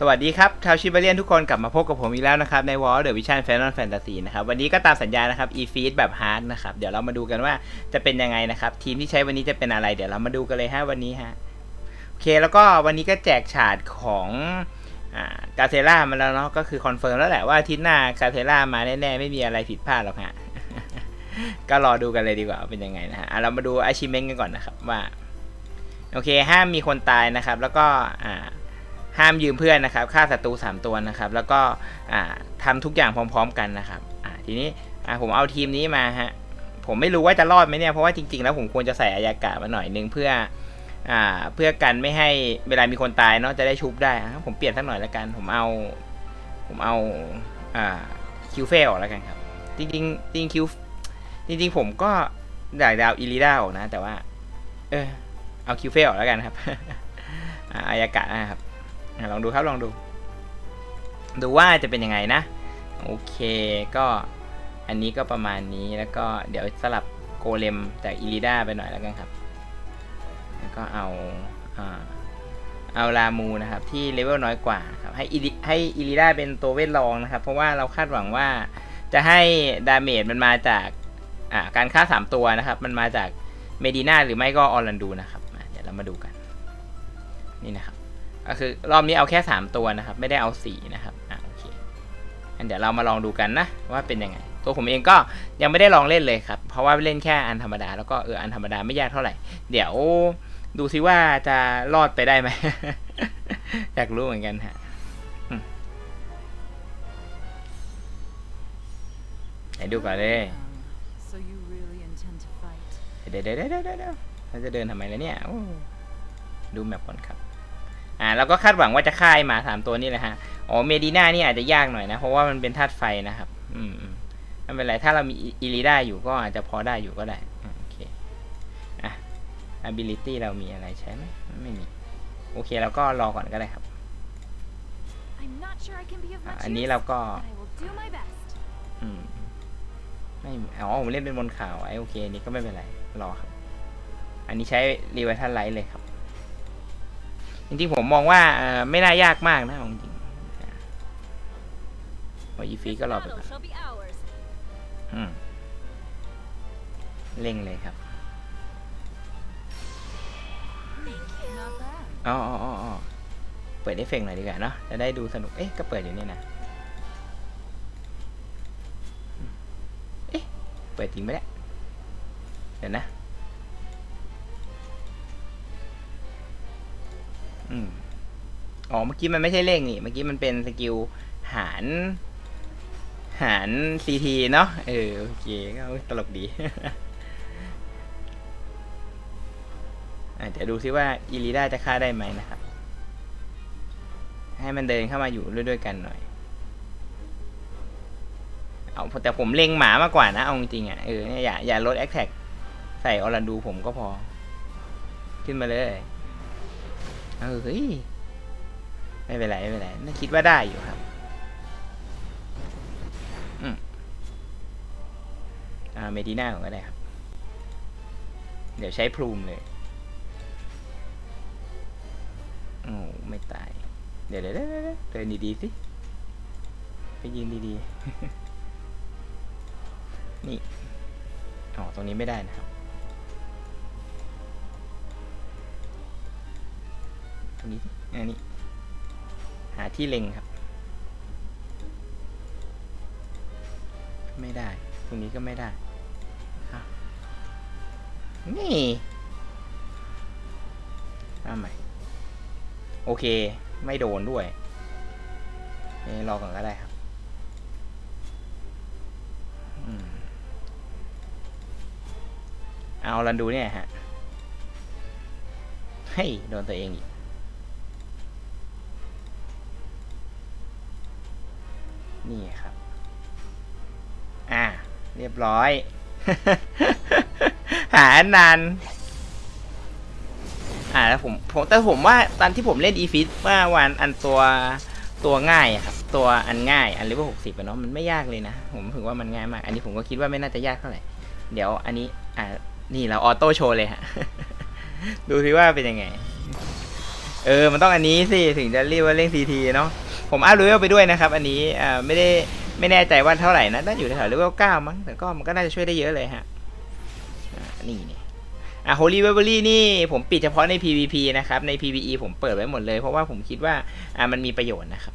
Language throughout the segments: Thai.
สวัสดีครับชาวชิบาเลียนทุกคนกลับมาพบกับผมอีกแล้วนะครับ ใน Wall of the Vision Final Fantasy นะครับ วันนี้ก็ตามสัญญานะครับ e-feed แบบ hard นะครับ เดี๋ยวเรามาดูกันว่าจะเป็นยังไงนะครับ ทีมที่ใช้วันนี้จะเป็นอะไร เดี๋ยวเรามาดูกันเลยฮะวันนี้ฮะโอเคแล้วก็วันนี้ก็แจกฉาดของกาเซล่ามาแล้วเนาะก็คือคอนเฟิร์มแล้วแหละว่าทิตย์หน้ากาเซล่ามาแน่ๆไม่มีอะไรผิดพลาดหรอกฮะก็รอดูกันเลยดีกว่าเป็นยังไงนะฮะเรามาดู achievement กันก่อนนะครับว่าโอเคห้ามมีคนตายนะครับ แล้วก็อ่า ห้ามยืมเพื่อนนะครับฆ่าศัตรู3 ตัวนะครับ แล้วก็อ่าทำทุกอย่างพร้อม ๆ กันนะครับทีนี้ผมเอาทีมนี้มาฮะผมไม่รู้ว่าจะรอดไหมเนี่ยเพราะว่าจริงๆแล้วผมควรจะใส่อายากามาหน่อยนึงเพื่ออ่าเพื่อกันไม่ให้เวลามีคนตายเนาะจะได้ชุบได้ผมเปลี่ยนสักหน่อยแล้วกัน ผมเอา ผมเอาอ่าคิวเฟลแล้วกันครับ จริงๆจริงคิวจริง ๆ ผมก็อยากดาวอิลิดาออกนะ แต่ว่า เออเอาคิวเฟลแล้วกันครับอายากานะครับ ลองดูครับลองดู ดูว่าจะเป็นยังไงนะ โอเคก็อันนี้ก็ประมาณนี้แล้วก็เดี๋ยวสลับโกเลมจากอิลิดาไปหน่อยแล้วกันครับ แล้วก็เอาเอาลามูนะครับที่เลเวลน้อยกว่าครับให้อิลิให้อิลิดาเป็นตัวเวทรองนะครับ เพราะว่าเราคาดหวังว่าจะให้ดาเมจมันมาจากาการฆ่า 3 ตัวนะครับ มันมาจากเมดินาหรือไม่ก็ออรันดูนะครับเดี๋ยวเรามาดูกัน นี่นะครับ ก็คือรอบนี้เอาแค่ 3 ตัวนะครับ ไม่ได้เอา4นะครับอะโอเคงั้นเดี๋ยวเรามาลองดูกันนะ ว่าเป็นยังไง ตัวผมเองก็ยังไม่ได้ลองเล่นเลยครับ เพราะว่าเล่นแค่อันธรรมดาแล้วก็เอออันธรรมดาไม่ยากเท่าไหร่ เดี๋ยวดูซิว่าจะรอดไปได้ไหม อยากรู้เหมือนกันฮะไหนดูก่อนเลยเดี๋ยวเดี๋ยวเดี๋ยวเดี๋ยวเดี๋ยวเราจะเดินทำไมแล่ะเนี่ยดูแมปก่อนครับ อ่าเราก็คาดหวังว่าจะฆ่าไอ้หมาสามตัวนี่แหละฮะอ๋อเมดีน่านี่อาจจะยากหน่อยนะ เพราะว่ามันเป็นธาตุไฟนะครับ อืมอืมไม่เป็นไรถ้าเรามีอิริได้อยู่ก็อาจจะพอได้อยู่ก็ได้อืมโอเคอะ ability เรามีอะไรใช้ไหมไม่มี โอเคเราก็รอก่อนก็ได้ครับ I'm not sure I can be of อะ much อันนี้ use, เราก็ but I will do my best. อืมไม่อ๋อผมเล่นเป็นบนข่าวไอ้โอเคอันนี้ก็ไม่เป็นไร รอครับ อันนี้ใช้รีไวทัลไลท์เลยครับ จริงๆผมมองว่าเอ่อไม่น่ายากมากนะเอาจริงๆพออีฟีก็รอไป Battle ก่อน shall be ours. อืมเร่งเลยครับ Not bad. อ๋ออ๋ออ๋ออ๋อเปิดเอฟเฟกต์หน่อยดีกว่าเนาะ จะได้ดูสนุก เอ๊ะ ก็เปิดอยู่นี่นะ เอ๊ะ เปิดจริงไหมเนี่ย เดี๋ยวนะ อืมอ๋อเมื่อกี้มันไม่ใช่เลขนี่เมื่อกี้มันเป็นสกิลหารหารซีทีเนาะเออโอเคก็ตลกดีอะเดี๋ยวดูซิว่าอีลีด้าจะฆ่าได้ไหมนะครับ ให้มันเดินเข้ามาอยู่ด้วยด้วยกันหน่อย เอาแต่ผมเล็งหมามากกว่านะ เอาจริงๆอะเอออย่าอย่าลดแอคแท็กใส่ออรันดูผมก็พอ ขึ้นมาเลย เออเฮ้ยไม่เป็นไรไม่เป็นไรน่าคิดว่าได้อยู่ครับอืมอ่าเมดิน่าก่อนก็ได้ครับ เดี๋ยวใช้พลูมเลยโอ้ไม่ตายเดี๋ยวเดี๋ยวเดี๋ยวเดี๋ยวเดินดีๆสิ ไปยืนดีๆ นี่ อ๋อ ตรงนี้ไม่ได้นะครับ ตรงนี้อันนี้ หาที่เล็งครับ ไม่ได้ ตรงนี้ก็ไม่ได้นี่เอาใหม่ โอเค ไม่โดนด้วยเอ๊ะรอก่อนก็ได้ครับเอาลันดูเนี่ยฮะเฮ้ยโดนตัวเองอีก นี่ครับ อ่า เรียบร้อย หานาน อ่าแล้วผมผม แต่ผมว่าตอนที่ผมเล่นอีฟิตว่าวันอันตัวตัวง่ายครับ ตัวอันง่าย อันเลเวลหกสิบเนาะมันไม่ยากเลยนะ ผมถือว่ามันง่ายมาก อันนี้ผมก็คิดว่าไม่น่าจะยากเท่าไหร่ เดี๋ยวอันนี้ อ่า นี่เราออโต้โชว์เลยฮะ ดูสิว่าเป็นยังไง เออ มันต้องอันนี้สิ ถึงจะเรียกว่าเร่งซีทีเนาะ ผมอัพเลเวลไปด้วยนะครับ อันนี้อ่าไม่ได้ไม่แน่ใจว่าเท่าไหร่นะน่าอยู่แถวเลเวลเก้ามั้งแต่ก็มันก็น่าจะช่วยได้เยอะเลยฮะอ่านี่นี่อะ Holy w e b e r y นี่ผมปิดเฉพาะใน PVP นะครับ ใน PVE ผมเปิดไว้หมดเลย เพราะว่าผมคิดว่าอ่ามันมีประโยชน์นะครับ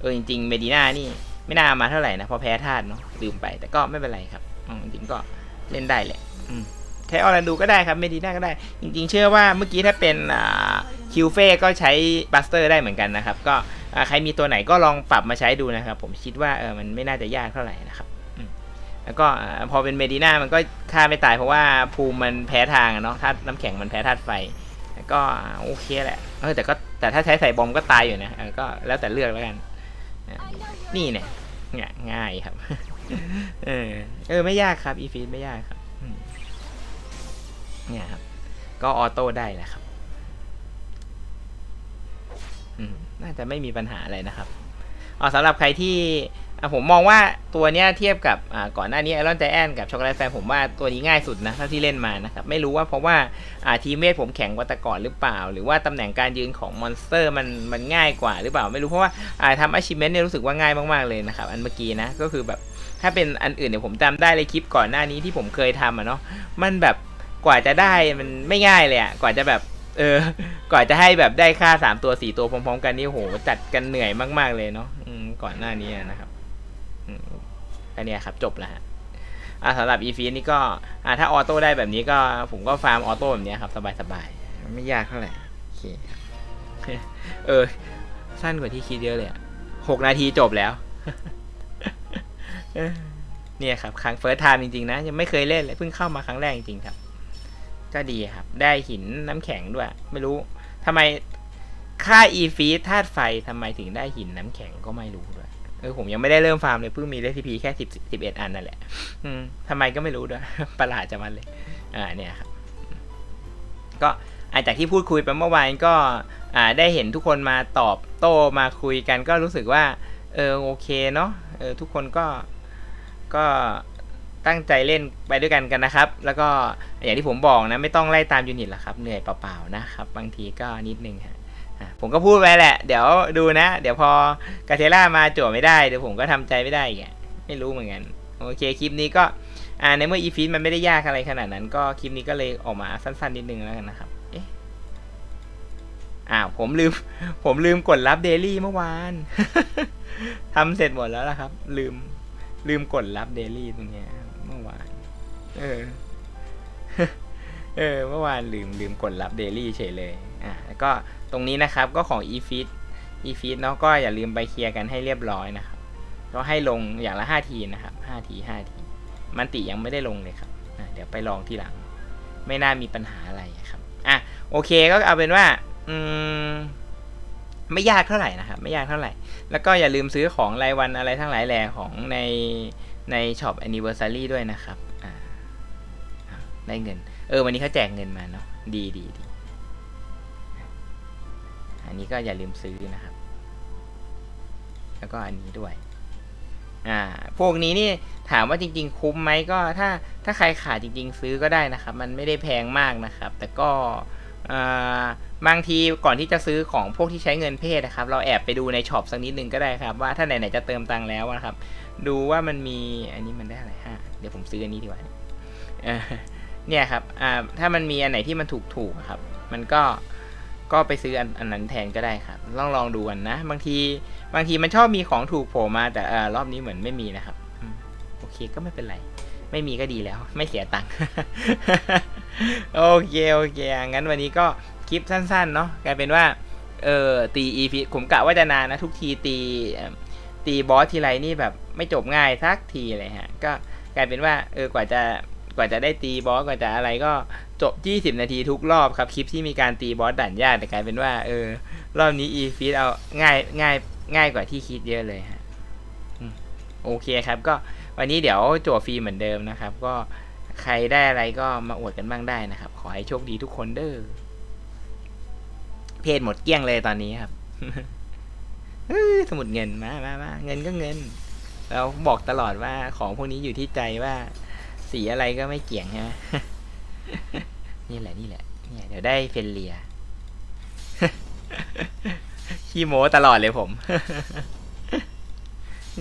เออจริงๆเมดิน่านี่ไม่น่ามาเท่าไหร่นะเพอแพ้ธาตุเนาะลืมไปแต่ก็ไม่เป็นไรครับอืมจริงก็เล่นได้แหละใช้ออรันดูก็ได้ครับเมดิน่าก็ได้ จริง ๆ เชื่อว่าเมื่อกี้ถ้าเป็นคิวเฟ่ก็ใช้บัสเตอร์ได้เหมือนกันนะครับ ก็ ใครมีตัวไหนก็ลองปรับมาใช้ดูนะครับ ผมคิดว่าเออมันไม่น่าจะยากเท่าไหร่นะครับแล้วก็พอเป็นเมดิน่ามันก็ฆ่าไม่ตายเพราะว่าภูมิมันแพ้ทางเนาะธาตุน้ำแข็งมันแพ้ธาตุไฟแล้วก็โอเคแหละเออแต่ก็แต่ถ้าใช้ใส่บอมก็ตายอยู่นะก็แล้วแต่เลือกแล้วกัน นี่เนี่ยง่ายครับ เออเออไม่ยากครับอีฟีดไม่ยากครับเนี่ยครับ ก็ออโต้ได้แหละครับ อืม น่าจะไม่มีปัญหาอะไรนะครับอ๋อสำหรับใครที่อะผมมองว่าตัวเนี้ยเทียบกับอ่าก่อนหน้านี้ไอรอนใจแอนกับช็อกโกแลตแฟนผมว่าตัวนี้ง่ายสุดนะเท่าที่เล่นมานะครับไม่รู้ว่าเพราะว่าอ่าทีมเมทผมแข็งกว่าแต่ก่อนหรือเปล่า หรือว่าตำแหน่งการยืนของมอนสเตอร์มันมันง่ายกว่าหรือเปล่า ไม่รู้เพราะว่าอ่าทำอาชีพเมนเนี่ยรู้สึกว่าง่ายมากๆเลยนะครับอันเมื่อกี้นะก็คือแบบถ้าเป็นอันอื่นเนี่ยผมจำได้เลยคลิปก่อนหน้านี้ที่ผมเคยทำอะเนาะมันแบบกว่าจะได้มันไม่ง่ายเลยอะกว่าจะแบบ เออ ก่อนจะให้แบบได้ค่าสามตัวสี่ตัวพร้อมๆ กันนี่โหจัดกันเหนื่อยมาก ๆเลยเนาะก่อนหน้านี้นะครับอืมแค่เนี้ครับ จบแล้วฮะสำหรับอีฟีนี่ก็อ่าถ้าออโต้ได้แบบนี้ก็ผมก็ฟาร์มออโต้แบบนี้ครับ สบายๆ ไม่ยากเท่าไหร่โอเคเออ สั้นกว่าที่คิดเยอะเลยอะหกนาทีจบแล้ว เนี่ยครับ ครั้งเฟิร์สไทม์จริงๆนะ ยังไม่เคยเล่นเลยเพิ่งเข้ามาครั้งแรกจริงๆครับ ก็ดีครับ ได้หินน้ำแข็งด้วย ไม่รู้ทำไมค่าอีฟีธาตุไฟทำไมถึงได้หินน้ำแข็งก็ไม่รู้ด้วย เออผมยังไม่ได้เริ่มฟาร์มเลยเพิ่งมีเรซิปีแค่สิบสิบเอ็ดอันนั่นแหละ อืมทำไมก็ไม่รู้ด้วย ประหลาดจะมันเลย อ่าเนี่ยครับ ก็อาจากที่พูดคุยไปเมื่อวานก็อ่าได้เห็นทุกคนมาตอบโต้มาคุยกันก็รู้สึกว่า เออโอเคเนาะเออทุกคนก็ก็ ตั้งใจเล่นไปด้วยกันกันนะครับ แล้วก็อย่างที่ผมบอกนะไม่ต้องไล่ตามยูนิตหรอกครับเหนื่อยเปล่าๆนะครับบางทีก็นิดนึงฮะผมก็พูดไปแหละ เดี๋ยวดูนะ เดี๋ยวพอกาเทล่ามาจั่วไม่ได้เดี๋ยวผมก็ทำใจไม่ได้อีกอะไม่รู้เหมือนกันโอเคคลิปนี้ก็อ่าในเมื่ออีฟีดมันไม่ได้ยากอะไรขนาดนั้น ก็คลิปนี้ก็เลยออกมาสั้นๆนิดนึงแล้วกันนะครับเอ๊ะอ้าวผมลืม ผมลืมกดรับเดลี่เมื่อวานทำเสร็จหมดแล้วล่ะครับ ลืมลืมกดรับเดลี่ตรงเนี้ย เมื่อวาน เออ เออ เมื่อวานลืมลืมกดรับเดลี่เฉยเลย อ่าแล้วก็ตรงนี้นะครับก็ของ eFeed eFeed เนาะก็อย่าลืมไปเคลียร์กันให้เรียบร้อยนะครับก็ให้ลงอย่างละห้าทีนะครับห้าทีห้าที มันติยังไม่ได้ลงเลยครับอ่าเดี๋ยวไปลองทีหลัง ไม่น่ามีปัญหาอะไรครับ อะ โอเคก็เอาเป็นว่า อืมไม่ยากเท่าไหร่นะครับ ไม่ยากเท่าไหร่ แล้วก็อย่าลืมซื้อของรายวันอะไรทั้งหลายแหล่ของใน ในช็อป anniversary ด้วยนะครับได้เงิน เออ วันนี้เขาแจกเงินมาเนาะดีดีดีอันนี้ก็อย่าลืมซื้อนะครับ แล้วก็อันนี้ด้วย อ่า พวกนี้นี่ถามว่าจริง ๆ คุ้มไหมก็ถ้าถ้าใครขาดจริง ๆ ซื้อก็ได้นะครับ มันไม่ได้แพงมากนะครับ แต่ก็ บางทีก่อนที่จะซื้อของพวกที่ใช้เงินเพศนะครับ เราแอบไปดูในช็อปสักนิดนึงก็ได้ครับ ว่าถ้าไหนๆจะเติมตังค์แล้วนะครับ ดูว่ามันมีอันนี้มันได้อะไรฮะเดี๋ยวผมซื้ออันนี้ดีกว่าเนี่ยครับถ้ามันมีอันไหนที่มันถูกๆอะครับ มันก็ก็ไปซื้ออันอันนั้นแทนก็ได้ครับลองลองดูกันนะ บางทีบางทีมันชอบมีของถูกโผล่มาแต่อรอบนี้เหมือนไม่มีนะครับโอเคก็ไม่เป็นไร ไม่มีก็ดีแล้ว ไม่เสียตังค์ โอเคโอเคงั้นวันนี้ก็คลิปสั้นๆเนาะกลายเป็นว่าเออตี EP ผมกะว่าจะนานนะ ทุกทีตีตีบอสทีไรนี่แบบไม่จบง่ายสักทีเลยฮะ ก็กลายเป็นว่าเออกว่าจะกว่าจะได้ตีบอสกว่าจะอะไรก็จบ 20 นาทีทุกรอบครับคลิปที่มีการตีบอสด่านยากแต่กลายเป็นว่าเออรอบนี้ e f e e d เอาง่ายง่ายง่ายกว่าที่คิดเยอะเลยฮะโอเคครับก็วันนี้เดี๋ยวจั่วฟรีเหมือนเดิมนะครับ ก็ ใครได้อะไรก็มาอวดกันบ้างได้นะครับ ขอให้โชคดีทุกคนเด้อ เพจหมดเกลี้ยงเลยตอนนี้ครับสมุดเงินมามามาเงินก็เงิน เราบอกตลอดว่าของพวกนี้อยู่ที่ใจว่า สีอะไรก็ไม่เกี่ยงใช่ไหมนี่แหละนี่แหละเนี่ยเดี๋ยวได้เฟนเลียขี้โม้ตลอดเลยผม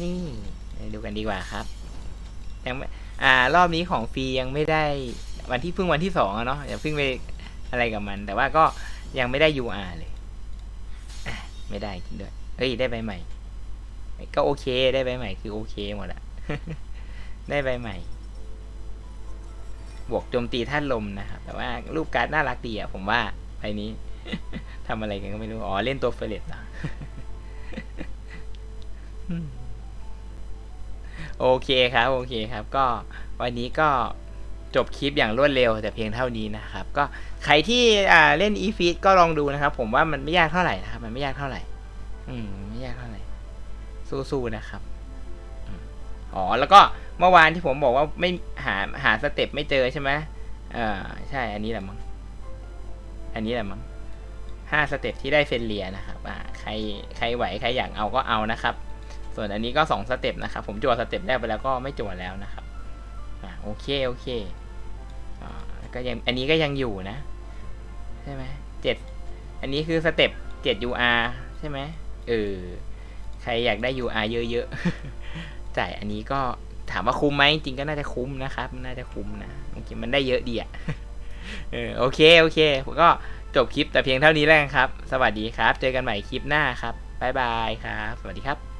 นี่ ดูกันดีกว่าครับยังไม่ อ่ารอบนี้ของฟรียังไม่ได้วันที่เพิ่งวันที่สองอะเนาะอย่าเพิ่งไปอะไรกับมัน แต่ว่าก็ยังไม่ได้ UR เลยไม่ได้จริงด้วยเฮ้ยได้ใบใหม่ ก็โอเคได้ใบใหม่คือโอเคหมดอะได้ใบใหม่ บวกโจมตีท่านลมนะครับแต่ว่ารูปการ์ดน่ารักดีอะผมว่าใบนี้ทำอะไรกันก็ไม่รู้ อ๋อ เล่นตัวเฟรเลตเหรออืม โอเคครับ โอเคครับ ก็วันนี้ก็จบคลิปอย่างรวดเร็วแต่เพียงเท่านี้นะครับ ก็ใครที่อ่าเล่น e f e e d ก็ลองดูนะครับ ผมว่ามันไม่ยากเท่าไหร่นะครับ มันไม่ยากเท่าไหร่ อืมไม่ยากเท่าไหร่ สู้ๆนะครับอ๋อแล้วก็เมื่อวานที่ผมบอกว่าไม่หาหาสเต็ปไม่เจอใช่ไหมเออใช่ อันนี้แหละมั้งอันนี้แหละมั้งห้าสเต็ปที่ได้เฟนเลียนะครับ อ่า ใครใครไหวใครอยากเอาก็เอานะครับ ส่วนอันนี้ก็สองสเต็ปนะครับ ผมจวดสเต็ปแรกไปแล้วก็ไม่จวดแล้วนะครับอ่าโอเคโอเคอ่าก็ยังอันนี้ก็ยังอยู่นะ ใช่ไหมเจ็ดอันนี้คือสเต็ปเจ็ด UR ใช่ไหมเออใครอยากได้ UR เยอะๆ จ่ายอันนี้ก็ถามว่าคุ้มไหมจริงก็น่าจะคุ้มนะครับ น่าจะคุ้มนะจริงมันได้เยอะดีอะเออโอเคโอเคผมก็จบคลิปแต่เพียงเท่านี้แล้วกันครับ สวัสดีครับ เจอกันใหม่คลิปหน้าครับบ๊ายบายครับ สวัสดีครับ